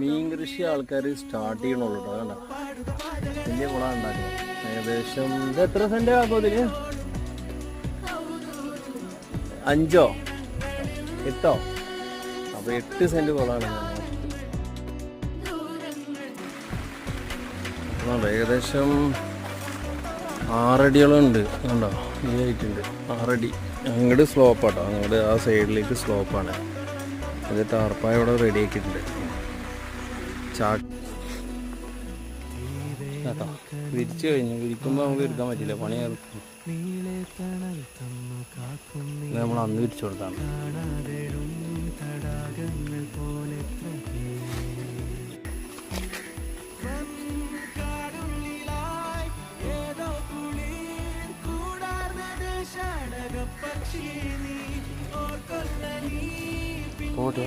മീൻ കൃഷി ആൾക്കാർ സ്റ്റാർട്ട് ചെയ്യണുള്ളൂ കേട്ടോ വലിയ കുളം ഉണ്ടാക്കുന്നത് ഏകദേശം ഇത് എത്ര സെന്റ് ആകും ഇതിന് അഞ്ചോ? എട്ടോ? അപ്പൊ എട്ട് സെന്റ് കുളമാണ്. ഏകദേശം ആറടിയോളം ഉണ്ട്. കണ്ടോ ഈ ആയിട്ടുണ്ട് ആറടി. അങ്ങോട്ട് സ്ലോപ്പാട്ടോ അങ്ങോട്ട് ആ സൈഡിലേക്ക് സ്ലോപ്പാണ് അത് ടാർപ്പായ ഇവിടെ റെഡി ആക്കിയിട്ടുണ്ട്. ചാ കേട്ടോ വിരിച്ചു കഴിഞ്ഞു വിരിക്കുമ്പോൾ നമുക്ക് എടുക്കാൻ പറ്റില്ല പണി തീർക്കും. ഇത് നമ്മൾ അന്ന് വിരിച്ചു കൊടുത്താണ് പോട്ടെ